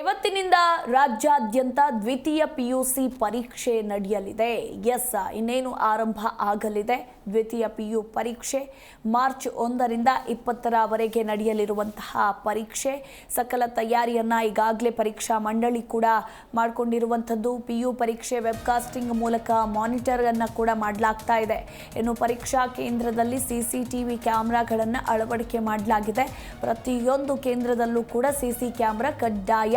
ಇವತ್ತಿನಿಂದ ರಾಜ್ಯಾದ್ಯಂತ ದ್ವಿತೀಯ ಪಿಯುಸಿ ಪರೀಕ್ಷೆ ನಡೆಯಲಿದೆ. ಎಸ್, ಇನ್ನೇನು ಆರಂಭ ಆಗಲಿದೆ. ದ್ವಿತೀಯ ಪಿಯು ಪರೀಕ್ಷೆ ಮಾರ್ಚ್ ಒಂದರಿಂದ ಇಪ್ಪತ್ತರವರೆಗೆ ನಡೆಯಲಿರುವಂತಹ ಪರೀಕ್ಷೆ. ಸಕಲ ತಯಾರಿಯನ್ನು ಈಗಾಗಲೇ ಪರೀಕ್ಷಾ ಮಂಡಳಿ ಕೂಡ ಮಾಡಿಕೊಂಡಿರುವಂಥದ್ದು. ಪಿ ಯು ಪರೀಕ್ಷೆ ವೆಬ್ಕಾಸ್ಟಿಂಗ್ ಮೂಲಕ ಮಾನಿಟರನ್ನು ಕೂಡ ಮಾಡಲಾಗ್ತಾ ಇದೆ. ಇನ್ನು ಪರೀಕ್ಷಾ ಕೇಂದ್ರದಲ್ಲಿ ಸಿ ಸಿ ಟಿ ವಿ ಕ್ಯಾಮ್ರಾಗಳನ್ನು ಅಳವಡಿಕೆ ಮಾಡಲಾಗಿದೆ. ಪ್ರತಿಯೊಂದು ಕೇಂದ್ರದಲ್ಲೂ ಕೂಡ ಸಿ ಸಿ ಕ್ಯಾಮ್ರಾ ಕಡ್ಡಾಯ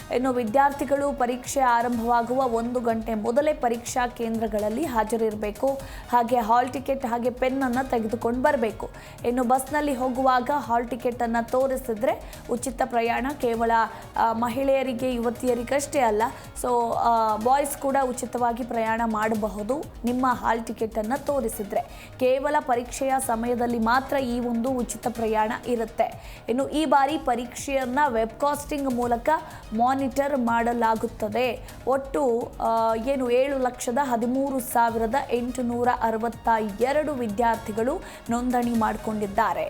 ಇನ್ನು ವಿದ್ಯಾರ್ಥಿಗಳು ಪರೀಕ್ಷೆ ಆರಂಭವಾಗುವ ಒಂದು ಗಂಟೆ ಮೊದಲೇ ಪರೀಕ್ಷಾ ಕೇಂದ್ರಗಳಲ್ಲಿ ಹಾಜರಿರಬೇಕು. ಹಾಗೆ ಹಾಲ್ ಟಿಕೆಟ್ ಹಾಗೆ ಪೆನ್ನನ್ನು ತೆಗೆದುಕೊಂಡು ಬರಬೇಕು. ಇನ್ನು ಬಸ್ನಲ್ಲಿ ಹೋಗುವಾಗ ಹಾಲ್ ಟಿಕೆಟನ್ನು ತೋರಿಸಿದ್ರೆ ಉಚಿತ ಪ್ರಯಾಣ ಕೇವಲ ಮಹಿಳೆಯರಿಗೆ, ಯುವತಿಯರಿಗಷ್ಟೇ ಅಲ್ಲ, ಸೊ ಬಾಯ್ಸ್ ಕೂಡ ಉಚಿತವಾಗಿ ಪ್ರಯಾಣ ಮಾಡಬಹುದು. ನಿಮ್ಮ ಹಾಲ್ ಟಿಕೆಟನ್ನು ತೋರಿಸಿದ್ರೆ ಕೇವಲ ಪರೀಕ್ಷೆಯ ಸಮಯದಲ್ಲಿ ಮಾತ್ರ ಈ ಒಂದು ಉಚಿತ ಪ್ರಯಾಣ ಇರುತ್ತೆ. ಇನ್ನು ಈ ಬಾರಿ ಪರೀಕ್ಷೆಯನ್ನ ವೆಬ್ಕಾಸ್ಟಿಂಗ್ ಮೂಲಕ ಮಾನಿಟರ್ ಮಾಡಲಾಗುತ್ತದೆ. ಒಟ್ಟು ಏನು ಏಳು ಲಕ್ಷದ ಹದಿಮೂರು ಸಾವಿರದ ಎಂಟುನೂರ ಅರವತ್ತ ಎರಡು ವಿದ್ಯಾರ್ಥಿಗಳು ನೋಂದಣಿ ಮಾಡಿಕೊಂಡಿದ್ದಾರೆ.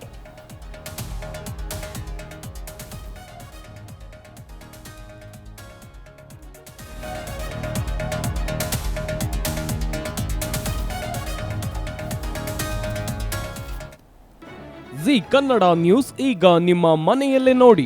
ಜಿ ಕನ್ನಡ ನ್ಯೂಸ್ ಈಗ ನಿಮ್ಮ ಮನೆಯಲ್ಲೇ ನೋಡಿ.